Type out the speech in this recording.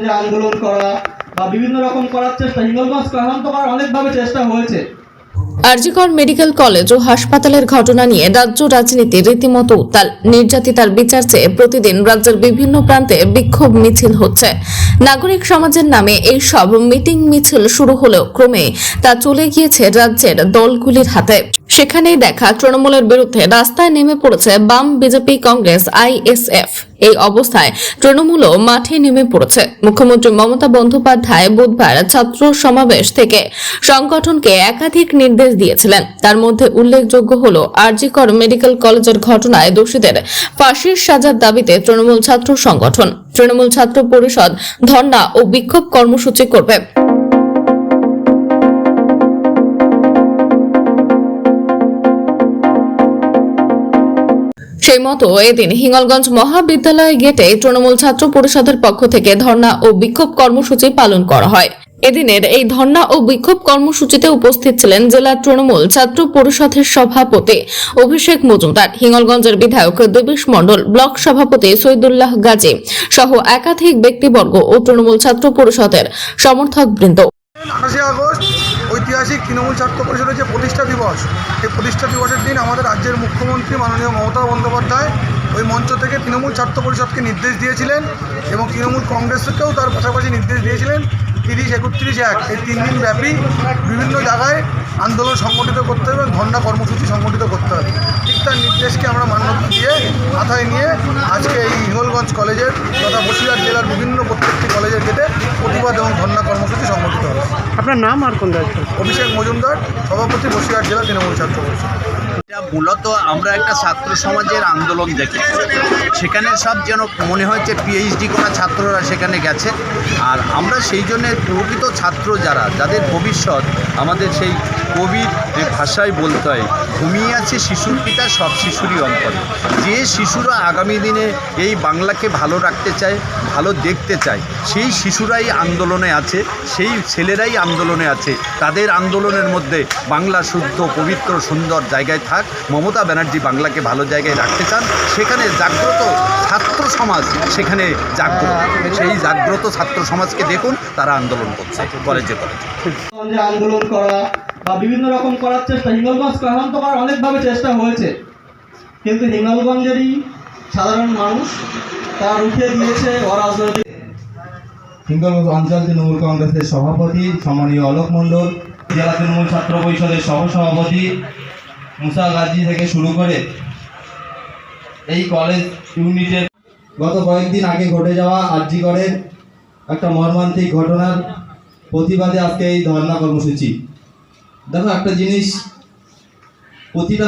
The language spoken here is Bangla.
যে আন্দোলন করা বা বিভিন্ন রকম করার চেষ্টা হিঙ্গলগঞ্জ ক্লান্ত করার অনেকভাবে চেষ্টা হয়েছে। আরজিকর মেডিকেল কলেজ ও হাসপাতালের ঘটনা নিয়ে রাজ্য রাজনীতি রীতিমতো উত্তাল নির্যাতিতার বিচার চেয়ে প্রতিদিন রাজ্যের বিভিন্ন প্রান্তে বিক্ষোভ মিছিল হচ্ছে। নাগরিক সমাজের নামে এই সব মিটিং মিছিল শুরু হলেও ক্রমে তা চলে গিয়েছে রাজ্যের দলগুলির হাতে। সেখানেই দেখা তৃণমূলের বিরুদ্ধে রাস্তায় নেমে পড়েছে বাম বিজেপি কংগ্রেস আইএসএফ এই অবস্থায় তৃণমূলও মাঠে নেমে পড়েছে। মুখ্যমন্ত্রী মমতা বন্দ্যোপাধ্যায় বুধবার ছাত্র সমাবেশ থেকে সংগঠনকে একাধিক নির্দেশ দিয়েছিলেন। তার মধ্যে উল্লেখযোগ্য হল আরজিকর মেডিকেল কলেজের ঘটনায় দোষীদের ফাঁসির সাজার দাবিতে তৃণমূল ছাত্র সংগঠন। তৃণমূল ছাত্র পরিষদ ধর্ণা ও বিক্ষোভ কর্মসূচি করবে। সেই মতো এদিন হিঙ্গলগঞ্জ মহাবিদ্যালয় গেটে তৃণমূল ছাত্র পরিষদের পক্ষ থেকে ধর্ণা ও বিক্ষোভ কর্মসূচি পালন করা হয়। এদিনের এই ধর্ণা ও বিক্ষোভ কর্মসূচিতে উপস্থিত ছিলেন জেলা তৃণমূল ছাত্র পরিষদের সভাপতি অভিষেক মজুমদার, হিঙ্গলগঞ্জের বিধায়ক দেবেশ মণ্ডল, ব্লক সভাপতি সৈদুল্লাহ গাজী সহ একাধিক ব্যক্তিবর্গ ও তৃণমূল ছাত্র পরিষদের সমর্থক বৃন্দ ঐতিহাসিক তৃণমূল ছাত্র পরিষদের যে প্রতিষ্ঠা দিবস, এই প্রতিষ্ঠা দিবসের দিন আমাদের রাজ্যের মুখ্যমন্ত্রী মাননীয় মমতা বন্দ্যোপাধ্যায় ওই মঞ্চ থেকে তৃণমূল ছাত্র পরিষদকে নির্দেশ দিয়েছিলেন এবং তৃণমূল কংগ্রেসকেও তার পাশাপাশি নির্দেশ দিয়েছিলেন তিরিশ একত্রিশ এক। এই তিন দিন ব্যাপী বিভিন্ন জায়গায় আন্দোলন সংগঠিত করতে হবে এবং ধর্ণা কর্মসূচি সংগঠিত করতে হবে। ঠিক তার নির্দেশকে আমরা মান্যতা দিয়ে মাথায় নিয়ে এই কলেজের তথা বসিরহাট জেলার বিভিন্ন প্রত্যেকটি কলেজের গেটে প্রতিবাদ এবং ধর্ণা কর্মসূচি সংগঠিত হবে। আপনার নাম আর কোন অভিষেক মজুমদার সভাপতি বসিরহাট জেলা তৃণমূল ছাত্র পরিষদ। এটা মূলত আমরা একটা ছাত্র সমাজের আন্দোলন দেখি সেখানে সব যেন মনে হয়েছে পিএইচডি করা ছাত্ররা সেখানে গেছে। আর আমরা সেই জন্য প্রকৃত ছাত্র যারা যাদের ভবিষ্যৎ আমাদের সেই কবির যে ভাষায় বলতে হয় ঘুমিয়ে আছে শিশুর পিতা সব শিশুরই অন্তরে। যে শিশুরা আগামী দিনে এই বাংলাকে ভালো রাখতে চায়, ভালো দেখতে চায়। সেই শিশুরাই আন্দোলনে আছে, সেই ছেলেরাই আন্দোলনে আছে। তাদের আন্দোলনের মধ্যে বাংলা শুদ্ধ, পবিত্র, সুন্দর জায়গায় থাক। মমতা ব্যানার্জি বাংলাকে ভালো জায়গায় রাখতে চান। সেখানে জাগ্রত ছাত্র সমাজ সেখানে জাগ্রত। সেই জাগ্রত ছাত্র সমাজকে দেখুন, তারা আন্দোলন করছে, কলেজে কলেজে। আন্দোলন করা বা বিভিন্ন রকম করার চেষ্টা, হিঙ্গলগঞ্জ ক্লান্ত করার অনেকভাবে চেষ্টা হয়েছে। কিন্তু হিঙ্গলগঞ্জেরই সাধারণ মানুষ তারা রুখে দিয়েছে অরাজনৈতিক। হিঙ্গলগঞ্জ অঞ্চল তৃণমূল কংগ্রেসের সভাপতি সম্মানীয় অলোক মণ্ডল, জেলা তৃণমূল ছাত্র পরিষদের সহসভাপতি মুসা গাজী থেকে শুরু করে এই কলেজ ইউনিটের গত কয়েকদিন আগে ঘটে যাওয়া আরজিগড়ের একটা মর্মান্তিক ঘটনার প্রতিবাদে আজকে এই ধর্ণা কর্মসূচি। দেখো একটা জিনিস, প্রতিটা